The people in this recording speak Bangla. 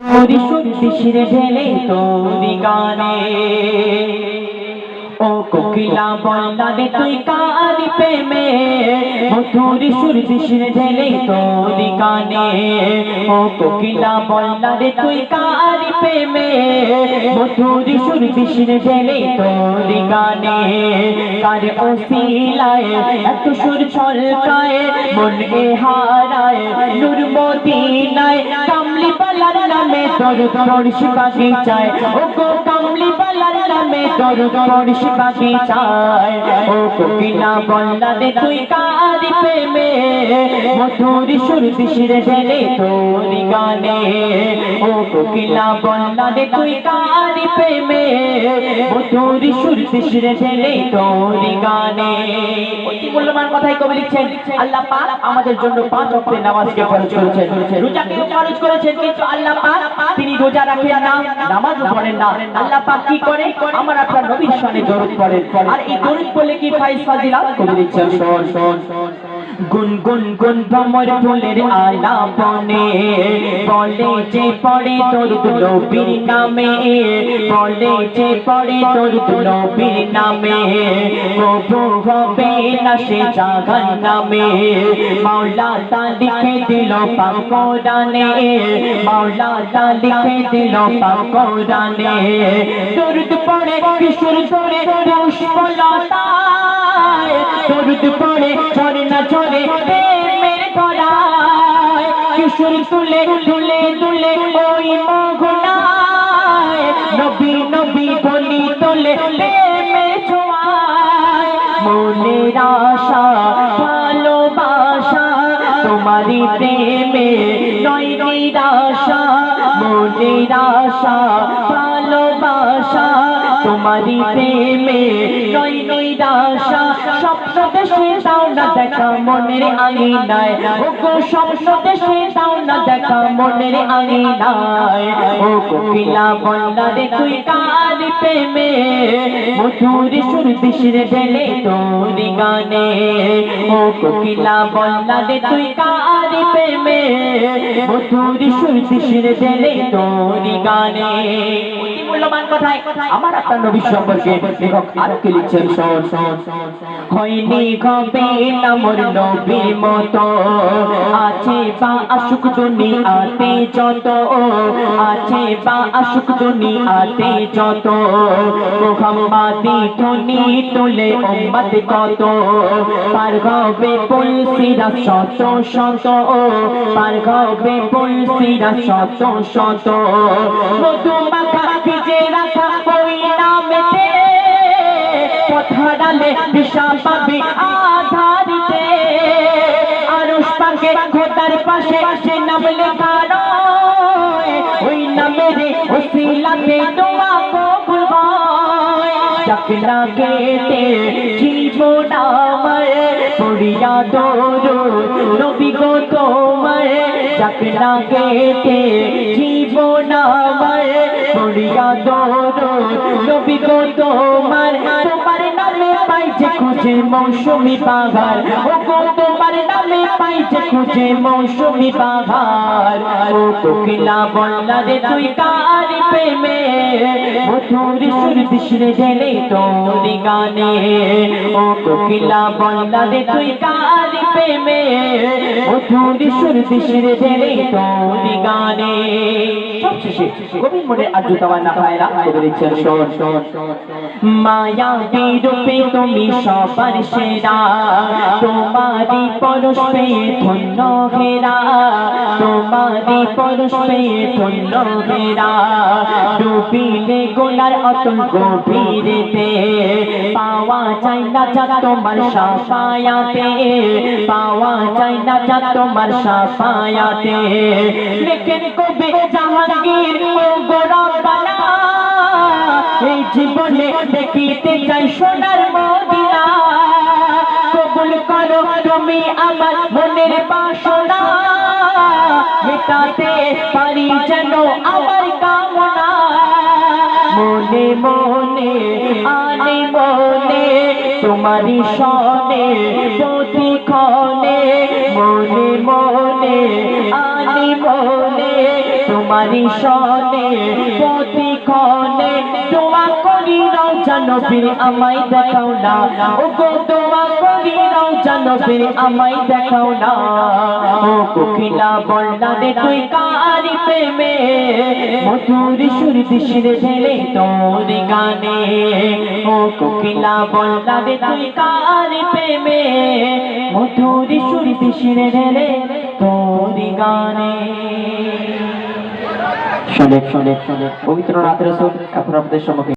তোরি শুনছি শিরে ঢেলে তোরি গানে। ও কোকিলা বললা রে তুই কারি প্রেমে? মধুরি সুর শিরে ঢেলে তোরি গানে। ও কোকিলা তুই কারি প্রেমে? মধুরি সুর ঢেলে তোরি গানে। কার এত সুর ছলকায়, মন এ হারায়, নূর মদিনায় কামলি বালার নামে দরুদ পড়শি বাগিচায় ও গো কামলি বালার নামে দরুদ পড়শি বাগিচায় ও কোকিলা বললা রে তুই কারি প্রেমে মধুর সুর শিরে ঢেলে তোরি গানে। ও কোকিলা বললা রে তুই কারি প্রেমে মধুর সুর শিরে ঢেলে তোরি গানে। মূল্যবান কথাই কবি লিখছেন, আল্লাহ পাক আমাদের জন্য পাঁচ ওয়াক্তের নামাজকে ফরজ করেছেন। রোজাকে ফরজ করেছেন, কিন্তু আল্লাহ পাক তিনি রোজা রাখেন না, নামাজও পড়েন না। আল্লাহ পাক কি করে আমার আপনার নবীর শানে দরুদ পড়েন। আর এই দরুদ বলে কি ফাইজ ফাজিলা কবি লিখছেন, শোন শোন গুন গুন গুন ভ্রমর ফুলের আলাপনে বলে যে পড়ে তোর নবীর নামে, বলে যে পড়ে তোর নবীর নামে কবু হবে না সে জাগান নামে। মাওলা তা লিখে দিল পাক কোরআনে, মাওলা তা লিখে দিল পাক কোরআনে। দরুদ পড়ে, কিশোর ধরে পুষ্পলতায় দরুদ পড়ে ঝরে না ঝরে প্রেমের কিশোর তুলে তুলে ওই নবী নবী বলি তোলে মনের আশা, ভালোবাসা, তোমারই প্রেমে নয় নিরাশা। মনের আশা, ভালোবাসা, তোমারই প্রেমে স্বপ্ন দেশে দাও না, দেখা মনের আঙিনায়। ও গো স্বপ্ন দেশে দাও না, দেখা মনের আঙিনায়। ও কোকিলা বললা রে তুই কার প্রেমে? মধুর সুর দিশরে ঢেলে তোরি গানে। ও কোকিলা বললা রে তুই কার প্রেমে? মধুর সুর দিশরে ঢেলে তোরি গানে। মূল্যবান কথায়, আমার আপনার নবী সম্পর্কে লেখক আরও কি লিখছেন? শোন শোন। হয়নি হবে না মোর নবীর মতো। আছে বা আশুক দুনিয়াতে যত, আছে বা আশুক দুনিয়াতে যত। মোহাম্মদি ধ্বনি তোলে উম্মত কত পার হবে পুলসিরা শত শত পার হবে পুলসিরা শত শত। মধু মাখা ভিজে রাখা পথারালে দিশা পাবে, আধারিতে। আরশ পাকে খোদার পাশে পাশে নাম লেখা ওই নামের ওসিলাতে দোয়া কবুল হয়। চাকরা কেটে জীবন আমার, পড়িয়া দৌড় নবী গো তোমার। চাকরা কেটে জীবন আমার পড়িয়া দৌড়, নবী গো তোমার তোমার নামে পাইছে খুঁজে মৌসুমি পাহাড়। ও গো তোমার নামে পাইছে খুঁজে মৌসুমি পাহাড়। ও কোকিলা বললা রে, তুই কার প্রেমে? মধুর সুর দিশরে ঢেলে তোরি গানে। ও কোকিলা বললা রে, তুই কার প্রেমে? মধুর সুর দিশরে ঢেলে তোরি গানে। সবশেষে গোবিন্দ মনে আজু তাওয়া না পায়রা কবি লিখছেন, শোন মায়া রূপে তুমি সবার সেরা। তোমারি পরশ পেয়ে ধন্য ঘেরা। তোমারি পরশ ধন্য ঘেরা। ডুবিলে গোলার অতল গভীরেতে। পাওয়া যায় না যা তোমার সাফায়াতে, পাওয়া যায় না যা তোমার সাফায়াতে। লেখেন কবি জাহাঙ্গীর, ও গোরাবালা এই জীবনে দেখিতে চাই সোনার মদিনা। কবুল করো তুমি আমার মনের বাসনা, মেটাতে পারি যেন আমার কামনা। মনে মনে আনে মনে তোমারি সনে প্রতিক্ষণে মনে মনে আনি মনে, তোমারই সনে প্রতিক্ষণে দোয়া করি রওজা নবীর, আমায় দেখাও না। ও গো দোয়া করি রওজা নবীর আমায় দেখাও না। ও কোকিলা বললা রে তুই কারি প্রেমে? মধুর সুর দিশরে ঢেলে তোর গানে। ও কোকিলা বললা রে তুই কারি প্রেমে? মধুর সুর দিশরে ঢেলে তোর গানে। শোনে শোনে শোনে, পবিত্র রাতের এখন আপনাদের সম্মুখে।